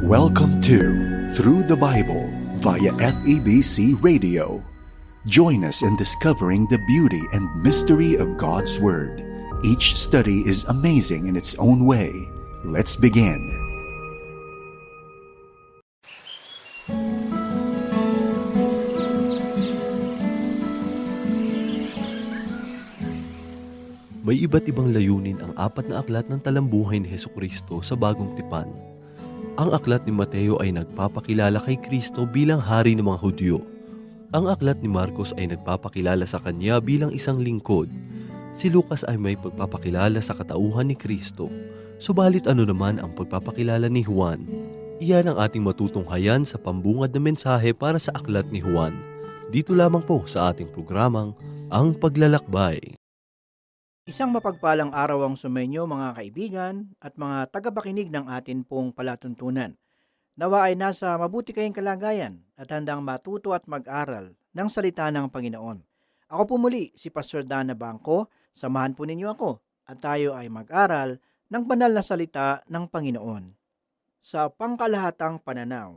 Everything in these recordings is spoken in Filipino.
Welcome to Through the Bible via FEBC Radio. Join us in discovering the beauty and mystery of God's Word. Each study is amazing in its own way. Let's begin. May iba't ibang layunin ang apat na aklat ng talambuhay ni Heso Kristo sa bagong tipan. Ang aklat ni Mateo ay nagpapakilala kay Kristo bilang hari ng mga Hudyo. Ang aklat ni Marcos ay nagpapakilala sa kanya bilang isang lingkod. Si Lucas ay may pagpapakilala sa katauhan ni Kristo. Subalit ano naman ang pagpapakilala ni Juan? Iyan ang ating matutunghayan sa pambungad na mensahe para sa aklat ni Juan. Dito lamang po sa ating programang Ang Paglalakbay. Isang mapagpalang araw ang sumenyo mga kaibigan at mga tagapakinig ng atin pong palatuntunan. Nawa ay nasa mabuti kayong kalagayan at handang matuto at mag-aral ng salita ng Panginoon. Ako po muli si Pastor Dana Bangko, samahan po ninyo ako at tayo ay mag-aral ng banal na salita ng Panginoon. Sa pangkalahatang pananaw,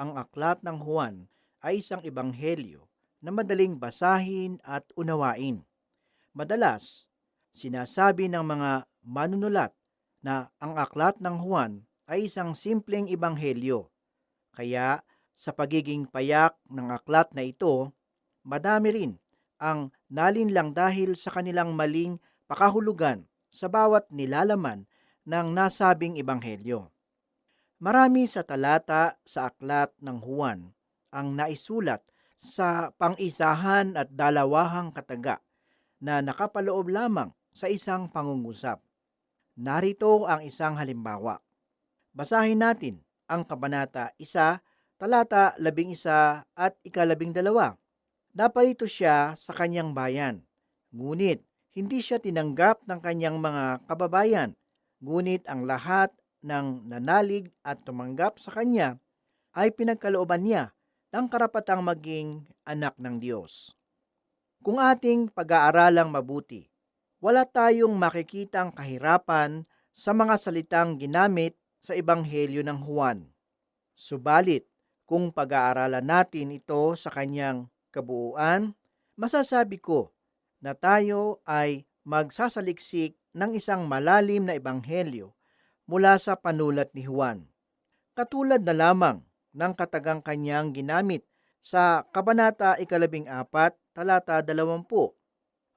ang aklat ng Juan ay isang ebanghelyo na madaling basahin at unawain. Madalas, Sinasabi ng mga manunulat na ang aklat ng Juan ay isang simpleng ebanghelyo. Kaya sa pagiging payak ng aklat na ito, madami rin ang nalinlang dahil sa kanilang maling pakahulugan sa bawat nilalaman ng nasabing ebanghelyo. Marami sa talata sa aklat ng Juan ang naisulat sa pangisahan at dalawahang kataga na nakapaloob lamang sa isang pangungusap. Narito ang isang halimbawa. Basahin natin ang Kabanata 1, talata 11 at ikalabing dalawa. Naparito siya sa kanyang bayan, ngunit hindi siya tinanggap ng kanyang mga kababayan, ngunit ang lahat ng nanalig at tumanggap sa kanya ay pinagkalooban niya ng karapatang maging anak ng Diyos. Kung ating pag-aaralang mabuti wala tayong makikitang kahirapan sa mga salitang ginamit sa Ebanghelyo ng Juan. Subalit, kung pag-aaralan natin ito sa kanyang kabuuan, masasabi ko na tayo ay magsasaliksik ng isang malalim na ebanghelyo mula sa panulat ni Juan. Katulad na lamang ng katagang kanyang ginamit sa Kabanata 14, talata 20.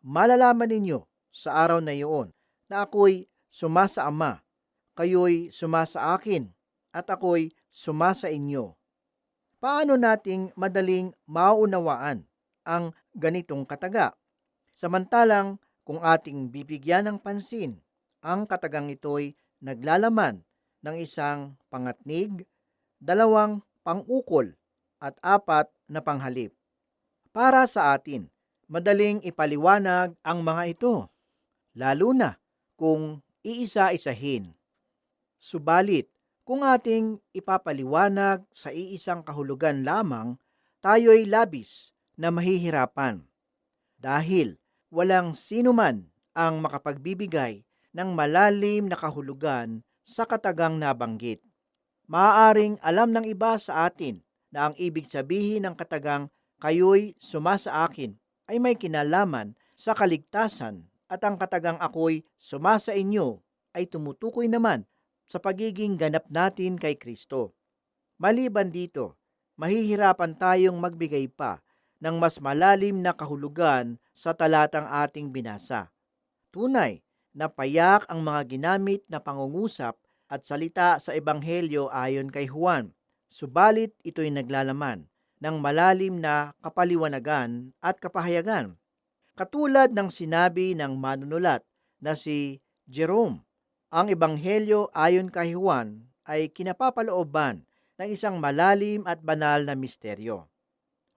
Malalaman ninyo sa araw na iyon na ako'y sumasa Ama, kayo'y sumasa akin, at ako'y sumasa inyo. Paano nating madaling maunawaan ang ganitong kataga? Samantalang kung ating bibigyan ng pansin, ang katagang ito'y naglalaman ng isang pangatnig, dalawang pangukol, at apat na panghalip. Para sa atin, madaling ipaliwanag ang mga ito lalo na kung iisa-isahin. Subalit, kung ating ipapaliwanag sa iisang kahulugan lamang, tayo'y labis na mahihirapan. Dahil walang sinuman ang makapagbibigay ng malalim na kahulugan sa katagang nabanggit. Maaaring alam ng iba sa atin na ang ibig sabihin ng katagang kayo'y sumasa akin ay may kinalaman sa kaligtasan at ang katagang ako'y sumasa inyo ay tumutukoy naman sa pagiging ganap natin kay Kristo. Maliban dito, mahihirapan tayong magbigay pa ng mas malalim na kahulugan sa talatang ating binasa. Tunay na payak ang mga ginamit na pangungusap at salita sa Ebanghelyo ayon kay Juan, subalit ito'y naglalaman ng malalim na kapaliwanagan at kapahayagan Katulad ng sinabi ng manunulat na si Jerome, ang ebanghelyo ayon kay Juan ay kinapapalooban ng isang malalim at banal na misteryo.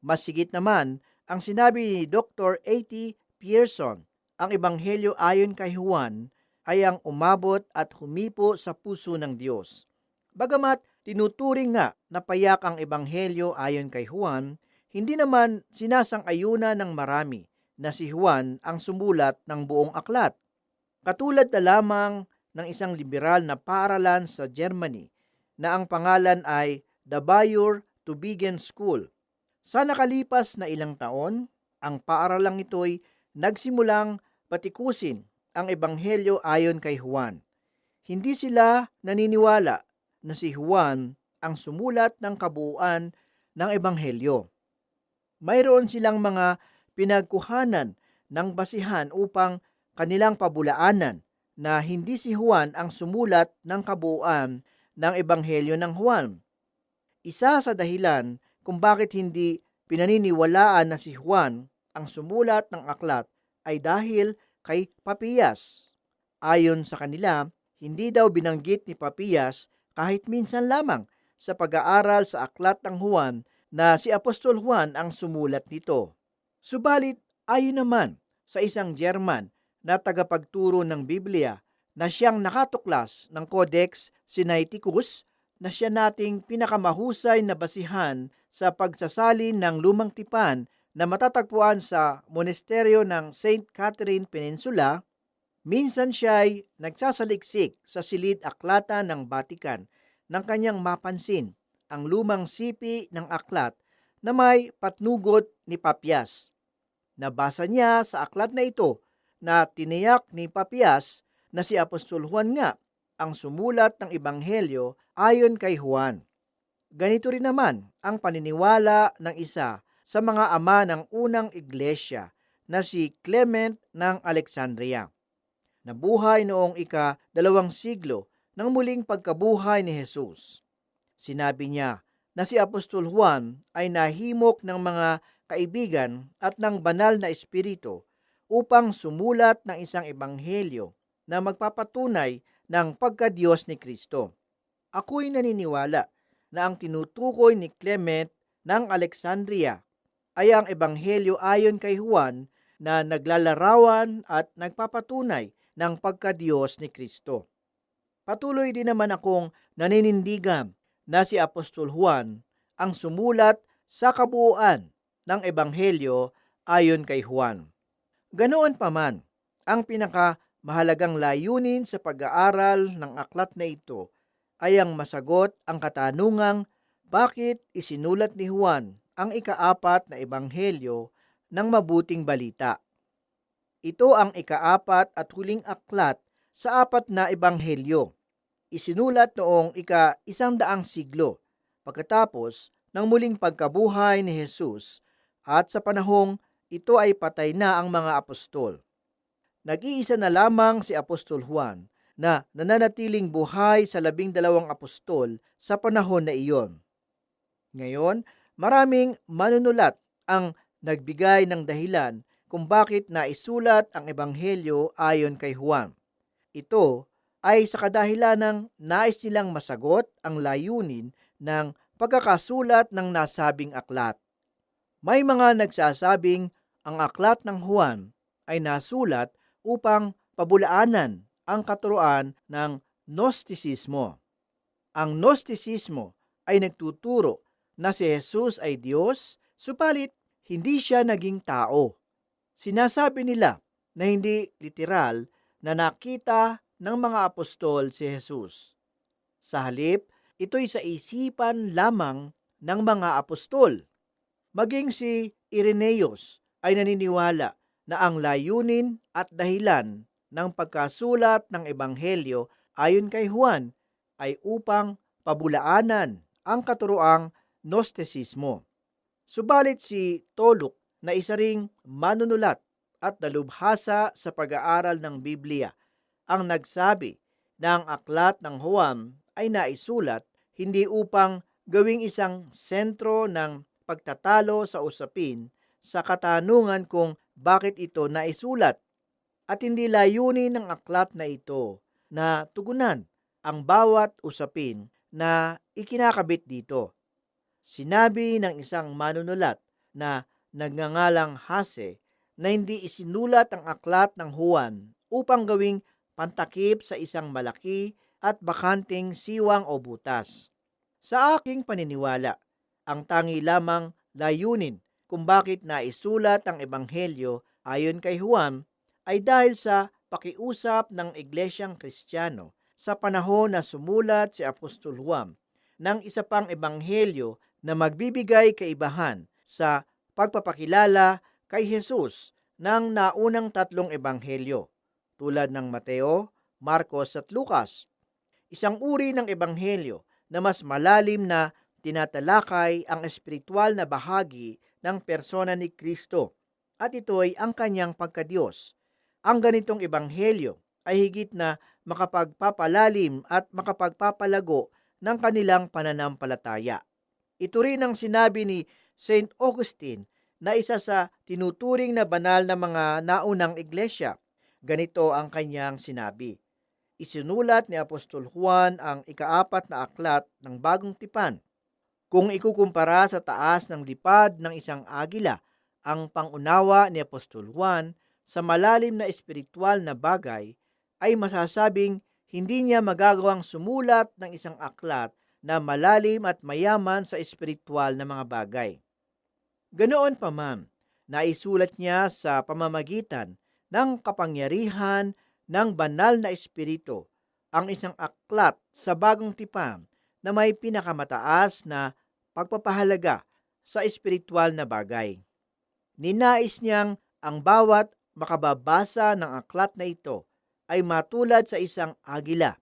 Mas sigit naman ang sinabi ni Dr. A.T. Pearson, ang ebanghelyo ayon kay Juan ay ang umabot at humipo sa puso ng Diyos. Bagamat tinuturing nga na payak ang ebanghelyo ayon kay Juan, hindi naman sinasang-ayuna ng marami na si Juan ang sumulat ng buong aklat. Katulad na lamang ng isang liberal na paaralan sa Germany na ang pangalan ay The Bayor Tubigan School. Sa nakalipas na ilang taon, ang paaralang ito'y nagsimulang patikusin ang ebanghelyo ayon kay Juan. Hindi sila naniniwala na si Juan ang sumulat ng kabuuan ng ebanghelyo. Mayroon silang mga pinagkuhanan ng basihan upang kanilang pabulaanan na hindi si Juan ang sumulat ng kabuuan ng ebanghelyo ng Juan. Isa sa dahilan kung bakit hindi pinaniniwalaan na si Juan ang sumulat ng aklat ay dahil kay Papias. Ayon sa kanila, hindi daw binanggit ni Papias kahit minsan lamang sa pag-aaral sa aklat ng Juan na si Apostol Juan ang sumulat nito. Subalit, ayon naman sa isang German na tagapagturo ng Biblia na siyang nakatuklas ng Codex Sinaiticus na siya nating pinakamahusay na basihan sa pagsasalin ng lumang tipan na matatagpuan sa monasteryo ng St. Catherine Peninsula, minsan siya ay nagsasaliksik sa silid aklata ng Vatican nang kanyang mapansin ang lumang sipi ng aklat na may patnugot ni Papias. Nabasa niya sa aklat na ito na tiniyak ni Papias na si Apostol Juan nga ang sumulat ng Ebanghelyo ayon kay Juan. Ganito rin naman ang paniniwala ng isa sa mga ama ng unang iglesia na si Clement ng Alexandria. Nabuhay noong ika-dalawang siglo ng muling pagkabuhay ni Jesus. Sinabi niya na si Apostol Juan ay nahimok ng mga kaibigan at ng banal na espiritu upang sumulat ng isang ebanghelyo na magpapatunay ng pagkadiyos ni Kristo. Ako'y naniniwala na ang tinutukoy ni Clement ng Alexandria ay ang ebanghelyo ayon kay Juan na naglalarawan at nagpapatunay ng pagkadiyos ni Kristo. Patuloy din naman akong naninindigan na si Apostol Juan ang sumulat sa kabuuan ng ebanghelyo ayon kay Juan. Ganoon pa man, ang pinakamahalagang layunin sa pag-aaral ng aklat na ito ay ang masagot ang katanungang bakit isinulat ni Juan ang ikaapat na ebanghelyo ng mabuting balita. Ito ang ikaapat at huling aklat sa apat na ebanghelyo. Isinulat noong ika isang daang siglo pagkatapos ng muling pagkabuhay ni Jesus at sa panahong ito ay patay na ang mga apostol. Nag-iisa na lamang si Apostol Juan na nananatiling buhay sa labing dalawang apostol sa panahon na iyon. Ngayon, maraming manunulat ang nagbigay ng dahilan kung bakit naisulat ang ebanghelyo ayon kay Juan. Ito ay sa kadahilan ng nais nilang masagot ang layunin ng pagkakasulat ng nasabing aklat. May mga nagsasabing ang aklat ng Juan ay nasulat upang pabulaanan ang katuroan ng Gnostisismo. Ang Gnostisismo ay nagtuturo na si Jesus ay Diyos, supalit hindi siya naging tao. Sinasabi nila na hindi literal na nakita ng mga apostol si Jesus. Sa halip, ito'y sa isipan lamang ng mga apostol. Maging si Irenaeus ay naniniwala na ang layunin at dahilan ng pagkasulat ng Ebanghelyo ayon kay Juan ay upang pabulaanan ang katuroang Gnostisismo. Subalit si Toluk na isa ring manunulat at dalubhasa sa pag-aaral ng Biblia ang nagsabi na ang aklat ng Juan ay naisulat hindi upang gawing isang sentro ng pagtatalo sa usapin sa katanungan kung bakit ito naisulat at hindi layunin ng aklat na ito na tugunan ang bawat usapin na ikinakabit dito. Sinabi ng isang manunulat na nagngangalang Hase na hindi isinulat ang aklat ng Juan upang gawing pantakip sa isang malaki at bakanting siwang o butas. Sa aking paniniwala, ang tangi lamang layunin kung bakit naisulat ang Ebanghelyo ayon kay Juan ay dahil sa pakiusap ng Iglesyang Kristiyano sa panahon na sumulat si Apostol Juan ng isa pang ebanghelyo na magbibigay kaibahan sa pagpapakilala kay Jesus ng naunang tatlong ebanghelyo tulad ng Mateo, Marcos at Lucas. Isang uri ng ebanghelyo na mas malalim na tinatalakay ang espiritual na bahagi ng persona ni Kristo at ito'y ang kanyang pagkadiyos. Ang ganitong ebanghelyo ay higit na makapagpapalalim at makapagpapalago ng kanilang pananampalataya. Ito rin ang sinabi ni St. Augustine na isa sa tinuturing na banal na mga naunang iglesia. Ganito ang kanyang sinabi. Isinulat ni Apostol Juan ang ikaapat na aklat ng bagong tipan. Kung ikukumpara sa taas ng lipad ng isang agila, ang pangunawa ni Apostol Juan sa malalim na espiritual na bagay ay masasabing hindi niya magagawang sumulat ng isang aklat na malalim at mayaman sa espiritual na mga bagay. Ganoon pa man, naisulat niya sa pamamagitan ng kapangyarihan ng banal na espiritu ang isang aklat sa bagong tipan na may pinakamataas na pagpapahalaga sa espiritual na bagay. Ninais niyang ang bawat makababasa ng aklat na ito ay matulad sa isang agila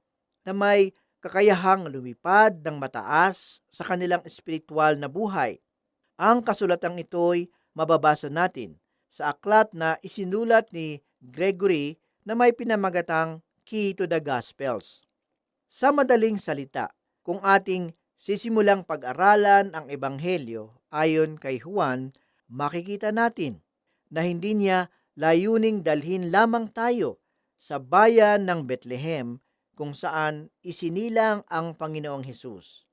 na may kakayahang lumipad ng mataas sa kanilang espiritual na buhay. Ang kasulatang ito'y mababasa natin sa aklat na isinulat ni Gregory na may pinamagatang Key to the Gospels. Sa madaling salita, kung ating sisimulang pag-aralan ang Ebanghelyo ayon kay Juan, makikita natin na hindi niya layuning dalhin lamang tayo sa bayan ng Bethlehem kung saan isinilang ang Panginoong Hesus.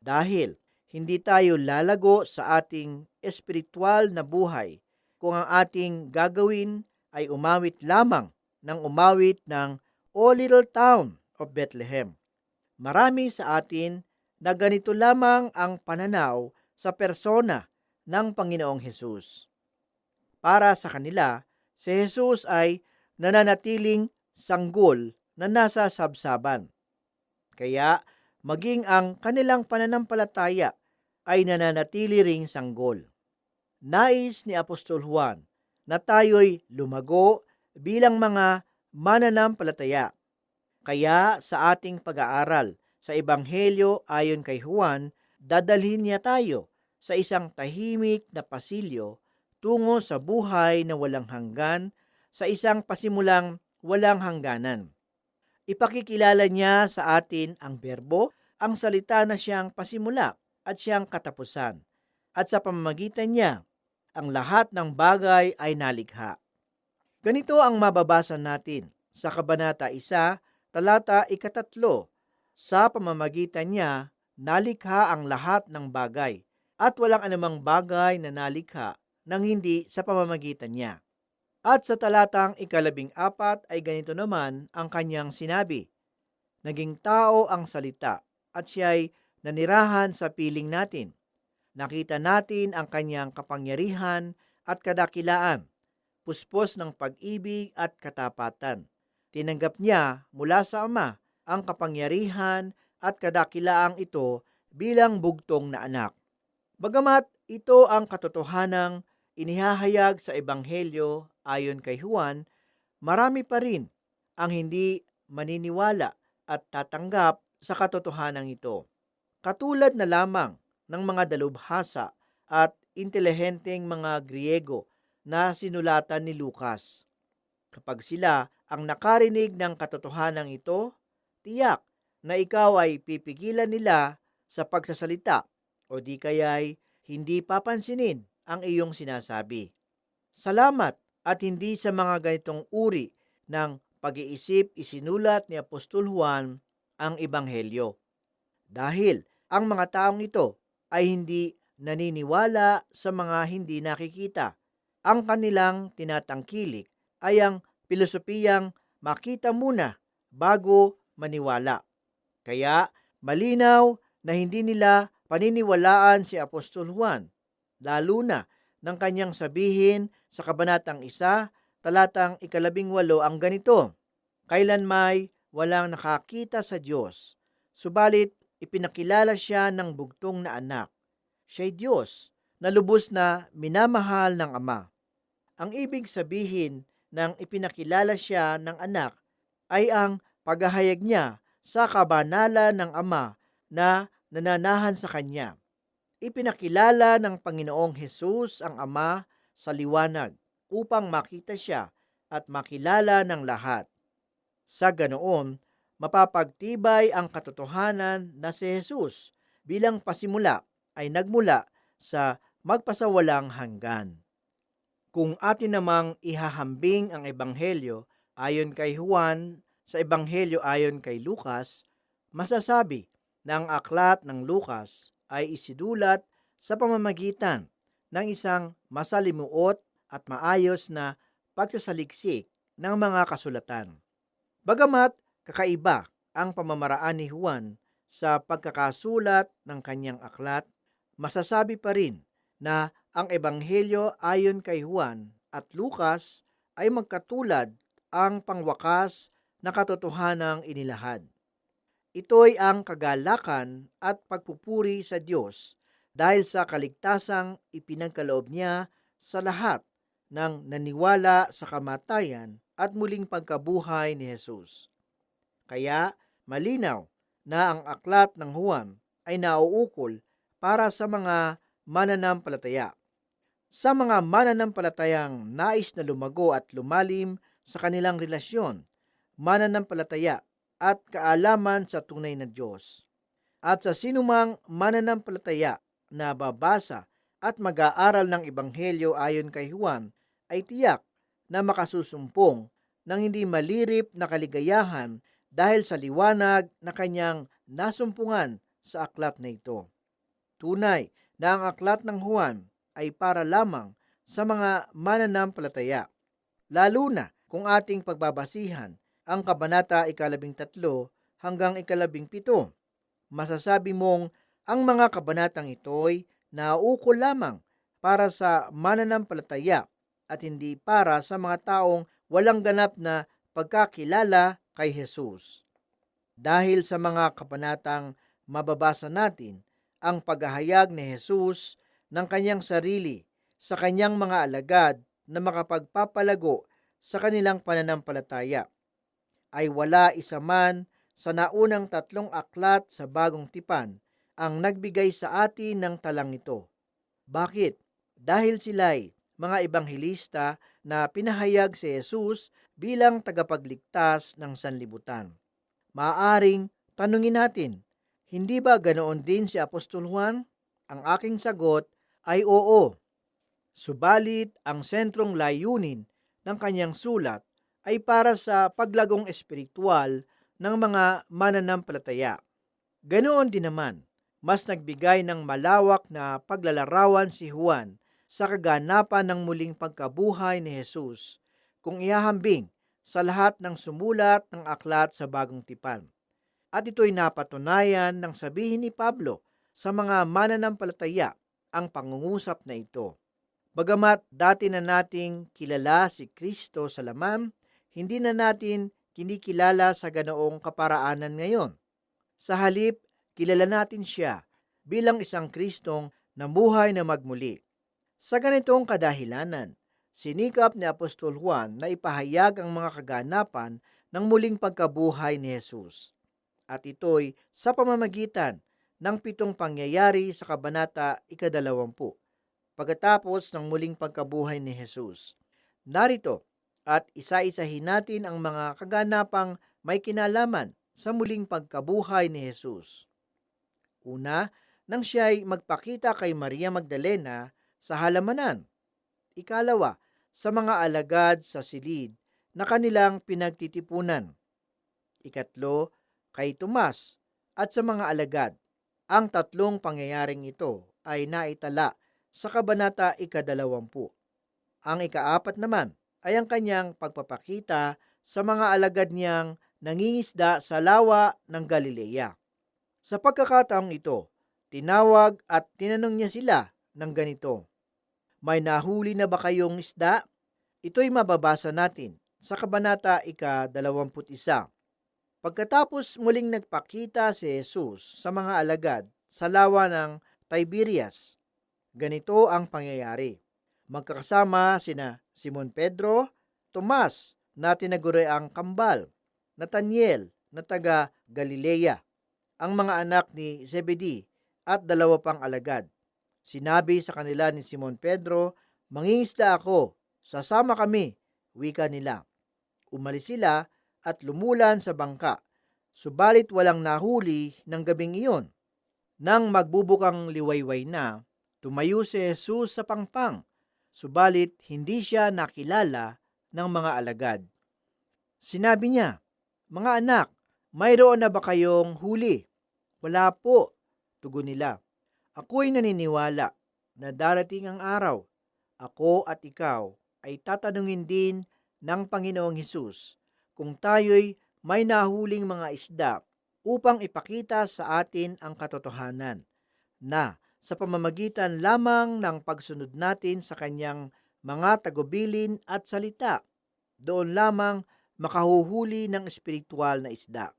Dahil hindi tayo lalago sa ating espiritual na buhay kung ang ating gagawin ay umawit lamang ng umawit ng O Little Town of Bethlehem. Marami sa atin na ganito lamang ang pananaw sa persona ng Panginoong Hesus. Para sa kanila, si Jesus ay nananatiling sanggol na nasa sabsaban. Kaya maging ang kanilang pananampalataya ay nananatili ring sanggol. Nais ni Apostol Juan na tayo'y lumago bilang mga mananampalataya. Kaya sa ating pag-aaral sa Ebanghelyo ayon kay Juan, dadalhin niya tayo sa isang tahimik na pasilyo tungo sa buhay na walang hanggan, sa isang pasimulang walang hangganan. Ipakikilala niya sa atin ang berbo, ang salita na siyang pasimula at siyang katapusan. At sa pamamagitan niya, ang lahat ng bagay ay nalikha. Ganito ang mababasa natin sa Kabanata 1, talata ikatatlo. Sa pamamagitan niya, nalikha ang lahat ng bagay at walang anumang bagay na nalikha nang hindi sa pamamagitan niya. At sa talatang ikalabing apat ay ganito naman ang kanyang sinabi, Naging tao ang salita at siya'y nanirahan sa piling natin. Nakita natin ang kanyang kapangyarihan at kadakilaan, puspos ng pag-ibig at katapatan. Tinanggap niya mula sa Ama ang kapangyarihan at kadakilaang ito bilang bugtong na anak. Bagamat ito ang katotohanang inihahayag sa Ebanghelyo ayon kay Juan, marami pa rin ang hindi maniniwala at tatanggap sa katotohanan ito. Katulad na lamang ng mga dalubhasa at intelihenteng mga Griego na sinulatan ni Lucas. Kapag sila ang nakarinig ng katotohanan ito, tiyak na ikaw ay pipigilan nila sa pagsasalita o di kaya'y hindi papansinin ang iyong sinasabi. Salamat at hindi sa mga ganitong uri ng pag-iisip isinulat ni Apostol Juan ang Ebanghelyo. Dahil ang mga taong ito ay hindi naniniwala sa mga hindi nakikita. Ang kanilang tinatangkilik ay ang pilosopiyang makita muna bago maniwala. Kaya malinaw na hindi nila paniniwalaan si Apostol Juan, lalo na ng kanyang sabihin sa kabanatang isa, talatang ikalabing walo ang ganito, Kailan may walang nakakita sa Diyos, subalit ipinakilala siya ng bugtong na anak. Siya'y Diyos na lubos na minamahal ng Ama. Ang ibig sabihin ng ipinakilala siya ng anak ay ang paghahayag niya sa kabanalan ng Ama na nananahan sa Kanya. Ipinakilala ng Panginoong Hesus ang Ama sa liwanag upang makita siya at makilala ng lahat. Sa ganoon, mapapagtibay ang katotohanan na si Jesus bilang pasimula ay nagmula sa magpasawalang hanggan. Kung atin namang ihahambing ang ebanghelyo ayon kay Juan sa ebanghelyo ayon kay Lucas, masasabi na ang aklat ng Lucas ay isidulat sa pamamagitan ng isang masalimuot at maayos na pagsasaliksik ng mga kasulatan. Bagamat kakaiba ang pamamaraan ni Juan sa pagkakasulat ng kanyang aklat, masasabi pa rin na ang ebanghelyo ayon kay Juan at Lucas ay magkatulad ang pangwakas na katotohanang inilahad. Ito'y ang kagalakan at pagpupuri sa Diyos dahil sa kaligtasang ipinagkaloob niya sa lahat ng naniwala sa kamatayan at muling pagkabuhay ni Jesus. Kaya malinaw na ang aklat ng Juan ay nauukol para sa mga mananampalataya. Sa mga mananampalatayang nais na lumago at lumalim sa kanilang relasyon, mananampalataya at kaalaman sa tunay na Diyos. At sa sinumang mananampalataya na babasa at mag-aaral ng Ebanghelyo ayon kay Juan ay tiyak na makasusumpong ng hindi malirip na kaligayahan dahil sa liwanag na kanyang nasumpungan sa aklat na ito. Tunay na ang aklat ng Juan ay para lamang sa mga mananampalataya, lalo na kung ating pagbabasihan ang kabanata ikalabing tatlo hanggang ikalabing pito. Masasabi mong ang mga kabanatang ito'y nauukol lamang para sa mananampalataya at hindi para sa mga taong walang ganap na pagkakilala kay Jesus. Dahil sa mga kabanatang mababasa natin ang paghahayag ni Jesus ng kanyang sarili sa kanyang mga alagad na makapagpapalago sa kanilang pananampalataya, ay wala isa man sa naunang tatlong aklat sa bagong tipan ang nagbigay sa atin ng talang ito. Bakit? Dahil sila'y mga ebanghelista na pinahayag si Jesus bilang tagapagligtas ng sanlibutan. Maaring tanungin natin, hindi ba ganoon din si Apostol Juan? Ang aking sagot ay oo. Subalit ang sentrong layunin ng kanyang sulat ay para sa paglagong espiritual ng mga mananampalataya. Ganoon din naman, mas nagbigay ng malawak na paglalarawan si Juan sa kaganapan ng muling pagkabuhay ni Jesus kung ihahambing sa lahat ng sumulat ng aklat sa bagong tipan. At ito'y napatunayan ng sabihin ni Pablo sa mga mananampalataya ang pangungusap na ito. Bagamat dati na nating kilala si Kristo sa laman, hindi na natin kinikilala sa ganoong kaparaanan ngayon. Sa halip, kilala natin siya bilang isang Kristong namuhay na magmuli. Sa ganitong kadahilanan, sinikap ni Apostol Juan na ipahayag ang mga kaganapan ng muling pagkabuhay ni Jesus. At ito'y sa pamamagitan ng pitong pangyayari sa Kabanata ikadalawampu, pagkatapos ng muling pagkabuhay ni Jesus. Narito, at isa-isahin natin ang mga kaganapang may kinalaman sa muling pagkabuhay ni Jesus. Una, nang siya'y magpakita kay Maria Magdalena sa halamanan. Ikalawa, sa mga alagad sa silid na kanilang pinagtitipunan. Ikatlo, kay Tomas at sa mga alagad. Ang tatlong pangyayaring ito ay naitala sa kabanata ikadalawampu. Ang ikaapat naman ay ang kanyang pagpapakita sa mga alagad niyang nangingisda sa lawa ng Galilea. Sa pagkakataong ito, tinawag at tinanong niya sila ng ganito, May nahuli na ba kayong isda? Ito'y mababasa natin sa Kabanata ika-21. Pagkatapos muling nagpakita si Jesus sa mga alagad sa lawa ng Tiberias, ganito ang pangyayari. Magkakasama sina Simon Pedro, Tomas na tinaguri ang kambal, Nathaniel na taga Galilea, ang mga anak ni Zebedee at dalawa pang alagad. Sinabi sa kanila ni Simon Pedro, Mangingisda ako, sasama kami, wika nila. Umalis sila at lumulan sa bangka, subalit walang nahuli ng gabing iyon. Nang magbubukang liwayway na, tumayo si Jesus sa pangpang, subalit hindi siya nakilala ng mga alagad. Sinabi niya, Mga anak, mayroon na ba kayong huli? Wala po, tugon nila. Ako'y naniniwala na darating ang araw, ako at ikaw ay tatanungin din ng Panginoong Hesus kung tayo'y may nahuling mga isda upang ipakita sa atin ang katotohanan na sa pamamagitan lamang ng pagsunod natin sa kanyang mga tagubilin at salita, doon lamang makahuhuli ng espiritual na isda.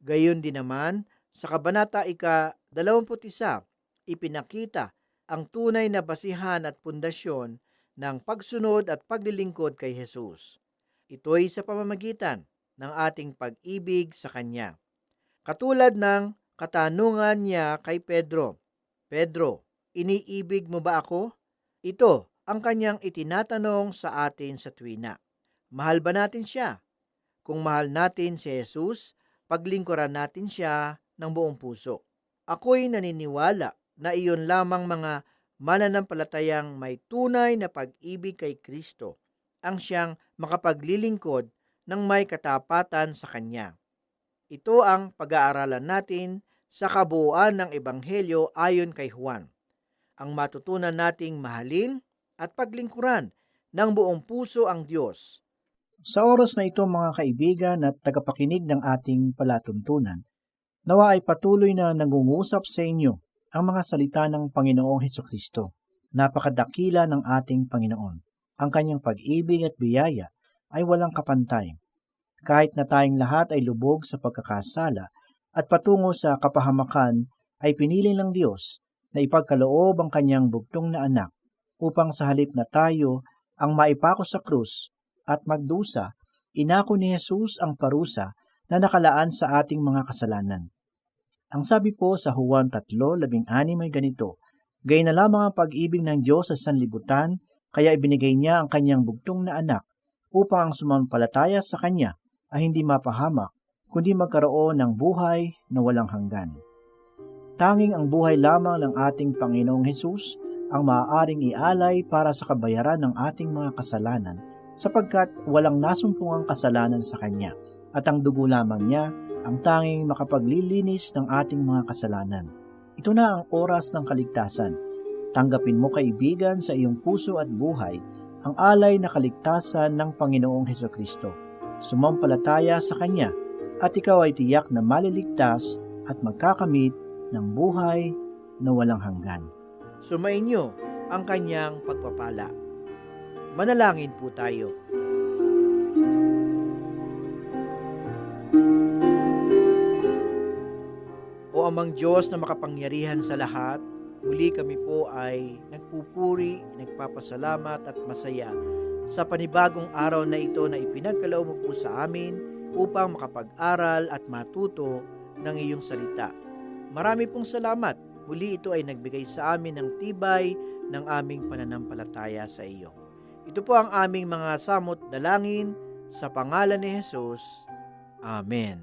Gayon din naman, sa Kabanata Ika 21, ipinakita ang tunay na basihan at pundasyon ng pagsunod at paglilingkod kay Jesus. Ito'y sa pamamagitan ng ating pag-ibig sa Kanya. Katulad ng katanungan niya kay Pedro, Pedro, iniibig mo ba ako? Ito ang kanyang itinatanong sa atin sa tuwina. Mahal ba natin siya? Kung mahal natin si Jesus, paglingkuran natin siya ng buong puso. Ako'y naniniwala na iyon lamang mga mananampalatayang may tunay na pag-ibig kay Kristo ang siyang makapaglilingkod ng may katapatan sa Kanya. Ito ang pag-aaralan natin sa kabuuan ng Ebanghelyo ayon kay Juan. Ang matutunan nating mahalin at paglingkuran ng buong puso ang Diyos. Sa oras na ito mga kaibigan at tagapakinig ng ating palatuntunan, nawa ay patuloy na nangungusap sa inyo ang mga salita ng Panginoong Heso Kristo. Napakadakila ng ating Panginoon. Ang kanyang pag-ibig at biyaya ay walang kapantay. Kahit na tayong lahat ay lubog sa pagkakasala at patungo sa kapahamakan, ay pinili ng Diyos na ipagkaloob ang kanyang bugtong na anak upang sa halip na tayo ang maipako sa krus at magdusa, inako ni Jesus ang parusa na nakalaan sa ating mga kasalanan. Ang sabi po sa Juan 3:16 ay ganito, Gay na lamang ang pag-ibig ng Diyos sa sanlibutan, kaya ibinigay niya ang kanyang bugtong na anak upang ang sumampalataya sa kanya ay hindi mapahamak, kundi magkaroon ng buhay na walang hanggan. Tanging ang buhay lamang ng ating Panginoong Hesus ang maaaring ialay para sa kabayaran ng ating mga kasalanan sapagkat walang nasumpungang kasalanan sa Kanya at ang dugo lamang niya ang tanging makapaglilinis ng ating mga kasalanan. Ito na ang oras ng kaligtasan. Tanggapin mo kaibigan sa iyong puso at buhay ang alay na kaligtasan ng Panginoong Heso Kristo. Sumampalataya sa Kanya at ikaw ay tiyak na maliligtas at magkakamit ng buhay na walang hanggan. Sumainyo ang Kanyang pagpapala. Manalangin po tayo. O amang Diyos na makapangyarihan sa lahat, muli kami po ay nagpupuri, nagpapasalamat at masaya sa panibagong araw na ito na ipinagkaloob mo po sa amin upang makapag-aral at matuto ng iyong salita. Marami pong salamat. Muli ito ay nagbigay sa amin ng tibay ng aming pananampalataya sa iyo. Ito po ang aming mga samot dalangin sa pangalan ni Jesus. Amen.